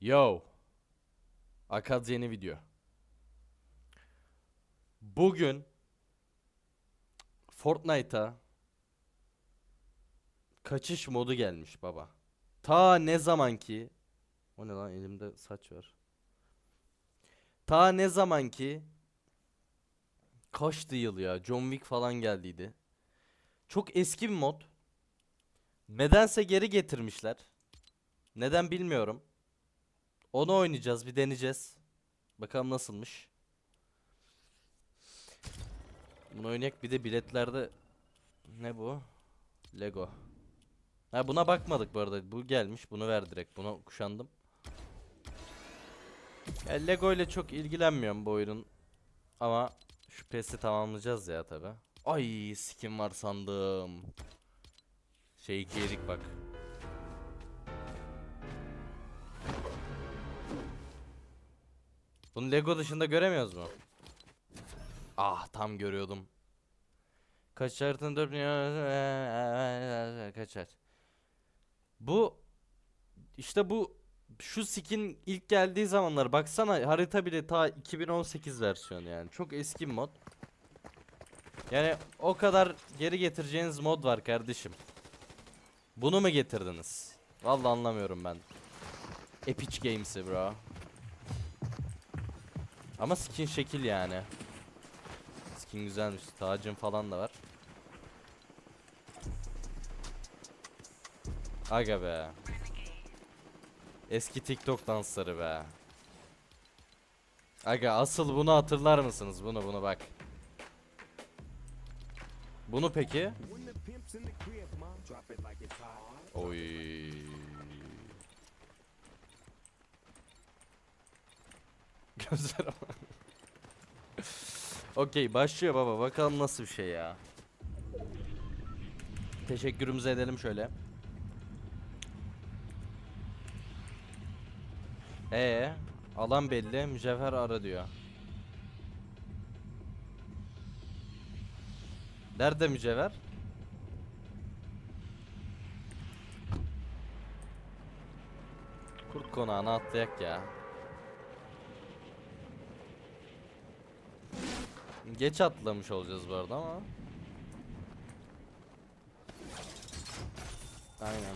Yo. Akaz yeni video. Bugün Fortnite'a kaçış modu gelmiş baba. Ta ne zaman ki o ne lan elimde saç var. Ta ne zaman ki kaçtı yıl ya John Wick falan geldiydi. Çok eski bir mod. Nedense geri getirmişler. Neden bilmiyorum. Onu oynayacağız, bir deneyeceğiz. Bakalım nasılmış. Bunu oynayak bir de biletlerde ne bu? Lego. Ha buna bakmadık bu arada. Bu gelmiş. Bunu ver direkt. Buna kuşandım. Ya Lego ile çok ilgilenmiyorum bu oyunun. Ama şu PES'i tamamlayacağız ya tabi. Ay skin var sandım. Şey iki yedik bak. Bunu Lego dışında göremiyoruz mu? Ah tam görüyordum. Kaçartın dört kaçar. Bu işte bu şu skin ilk geldiği zamanlar baksana harita bile ta 2018 versiyonu yani çok eski mod. Yani o kadar geri getireceğiniz mod var kardeşim. Bunu mu getirdiniz? Vallahi anlamıyorum ben. Epic Games'i bro. Ama skin şekil yani. Skin güzelmiş. Tacın falan da var. Aga be. Eski TikTok dansları be. Aga asıl bunu hatırlar mısınız? Bunu bunu bak. Bunu peki? Gözler ama. Okey başlıyor baba bakalım nasıl bir şey ya. Teşekkürümüzü edelim şöyle. Ee, alan belli, mücevher ara diyor. Nerede mücevher? Kurt konağına atlayak ya. Geç atlamış olacağız bu arada ama. Aynen.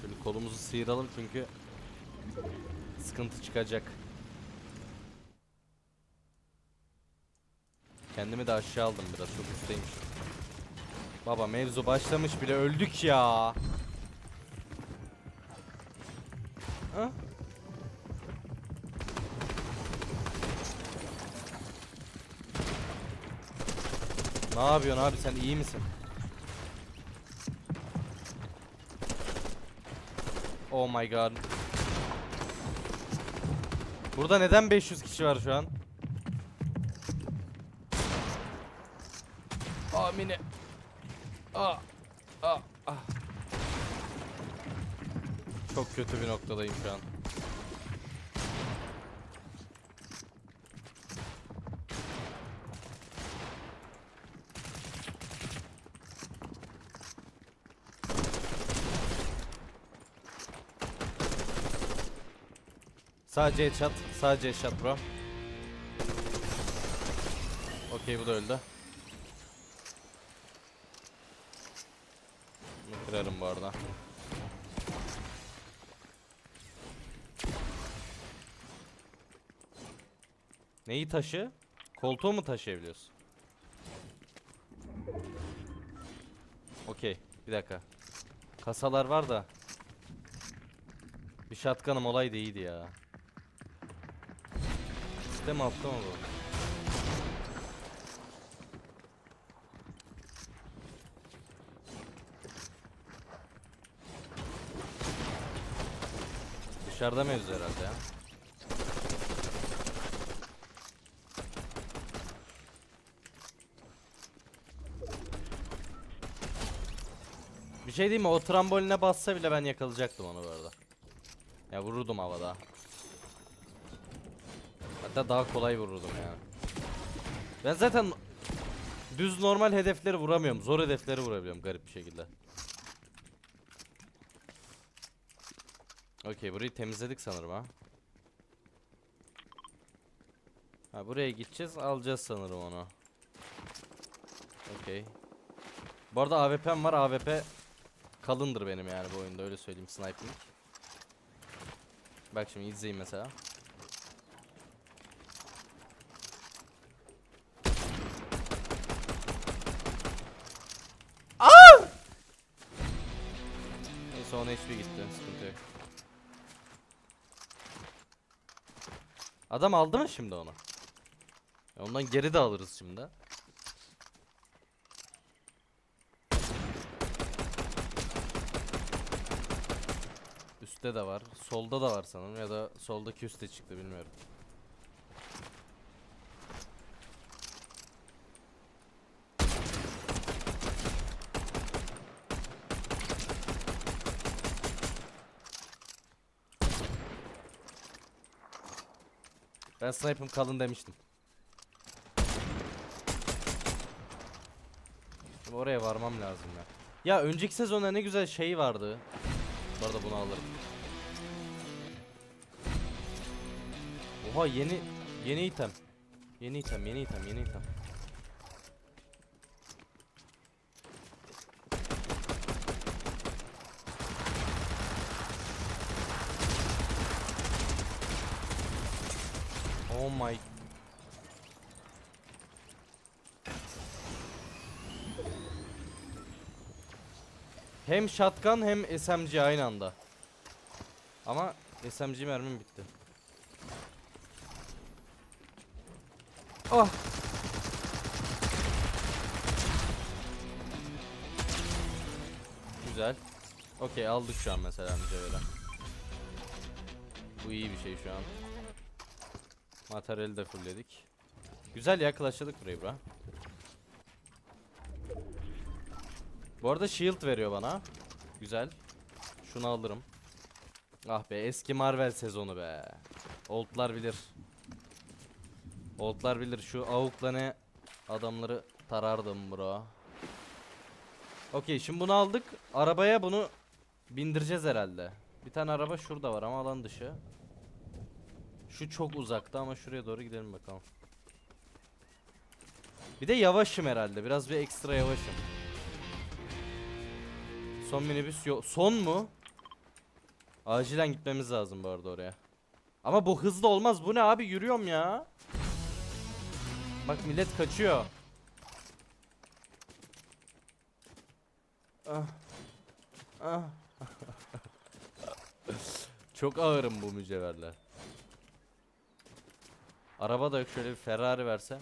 Şöyle kolumuzu sıyıralım çünkü sıkıntı çıkacak. Kendimi de aşağı aldım biraz çok üstteymiş. Baba mevzu başlamış bile öldük ya. Ha? Ne yapıyorsun abi sen iyi misin? Oh my god. Burada neden 500 kişi var şu an? Aa mini. Aa. Aa. Ah. Çok kötü bir noktadayım şu an. Sadece headshot, sadece headshot bro. Okey bu da öldü. Bunu kırarım bu arada. Neyi taşı? Koltuğu mu taşıyabiliyorsun? Okey, bir dakika. Kasalar var da. Bir shotgun'ım olaydı iyiydi ya. Üstte mi altta mı bu? Dışarıda mevzu herhalde ya. Bir şey diyeyim mi? O tramboline bassa bile ben yakalayacaktım onu bu arada. Ya vururdum havada. Hatta daha kolay vururdum ya. Ben zaten düz normal hedefleri vuramıyorum. Zor hedefleri vurabiliyorum garip bir şekilde. Okey burayı temizledik sanırım ha. Ha buraya gideceğiz alacağız sanırım onu. Okey. Bu arada AWP'm var AWP kalındır benim yani bu oyunda öyle söyleyeyim sniping. Bak şimdi izleyin mesela. Neyse 10 HP gitti sıkıntı yok. Adam aldı mı şimdi onu? Ondan geri de alırız şimdi. Üstte de var. Solda da var sanırım ya da soldaki üste çıktı bilmiyorum. Ben sniper'ım kalın demiştim. Şimdi oraya varmam lazım ya. Ya önceki sezonda ne güzel şey vardı. Bu arada bunu alırım. Oha yeni yeni item. Yeni item, yeni item, yeni item. Oh my Hem shotgun hem SMG aynı anda. Ama SMG mermim bitti. Ah. Güzel. Okey aldık şu an mesela mücevheri. Bu iyi bir şey şu an. Materyali de fullledik. Güzel ya clutchladık burayı bra. Bu arada shield veriyor bana. Güzel. Şunu alırım. Ah be eski Marvel sezonu be. Oldlar bilir. Oldlar bilir şu avukla ne adamları tarardım bro. Okey şimdi bunu aldık. Arabaya bunu bindireceğiz herhalde. Bir tane araba şurada var ama alan dışı. Şu çok uzakta ama şuraya doğru gidelim bakalım. Bir de yavaşım herhalde. Biraz bir ekstra yavaşım. Son minibüs yok. Son mu? Acilen gitmemiz lazım bu arada oraya. Ama bu hızlı olmaz. Bu ne abi? Yürüyorum ya. Bak millet kaçıyor. Ah. Ah. Çok ağırım bu mücevherler. Araba da yok şöyle bir Ferrari verse.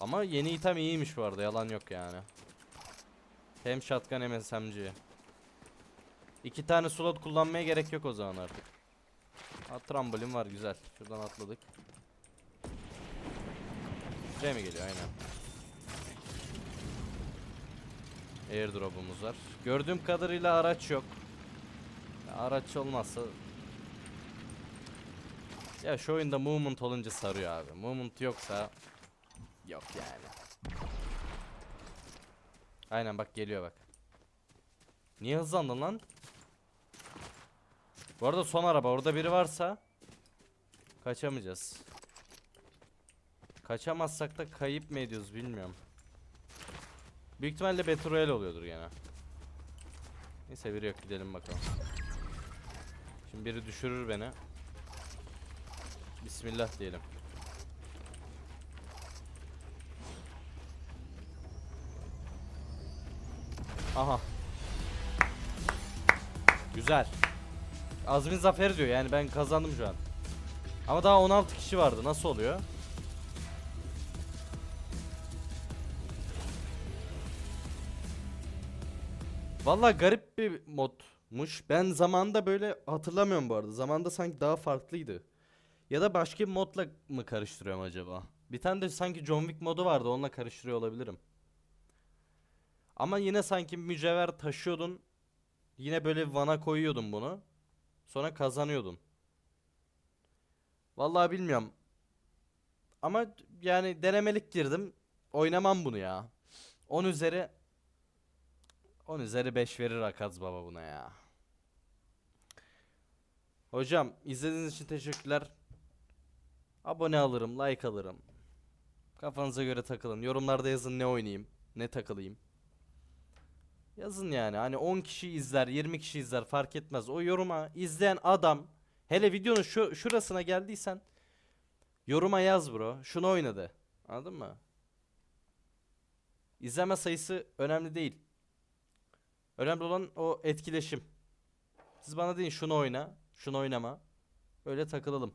Ama yeni item iyiymiş bu arada yalan yok yani. Hem shotgun hem SMG. İki tane slot kullanmaya gerek yok o zaman artık. Ha, trambolin var güzel. Şuradan atladık. Buraya mi geliyor aynen. Airdrop'umuz var. Gördüğüm kadarıyla araç yok. Araç olmazsa ya şu oyunda movement olunca sarıyor abi. Movement yoksa yok yani. Aynen bak geliyor bak. Niye hızlandın lan? Bu arada son araba orada biri varsa kaçamayacağız. Kaçamazsak da kayıp mı ediyoruz bilmiyorum. Büyük ihtimalle Battle Royale oluyordur gene. Neyse biri yok gidelim bakalım. Şimdi biri düşürür beni. Bismillah diyelim. Aha. Güzel. Azmin zafer diyor yani ben kazandım şu an. Ama daha 16 kişi vardı. Nasıl oluyor? Vallahi garip bir modmuş. Ben zamanda böyle hatırlamıyorum bu arada. Zamanda sanki daha farklıydı. Ya da başka bir modla mı karıştırıyorum acaba? Bir tane de sanki John Wick modu vardı. Onunla karıştırıyor olabilirim. Ama yine sanki mücevher taşıyordun. Yine böyle vana koyuyordun bunu. Sonra kazanıyordun. Vallahi bilmiyorum. Ama yani denemelik girdim. Oynamam bunu ya. 10 üzeri 10 üzeri 5 verir Akaz baba buna ya. Hocam izlediğiniz için teşekkürler. Abone alırım, like alırım. Kafanıza göre takılın. Yorumlarda yazın ne oynayayım, ne takılayım. Yazın yani. Hani 10 kişi izler, 20 kişi izler fark etmez. O yoruma izleyen adam hele videonun şu şurasına geldiysen yoruma yaz bro. Şunu oynadı. Anladın mı? İzleme sayısı önemli değil. Önemli olan o etkileşim. Siz bana deyin şunu oyna, şunu oynama. Öyle takılalım.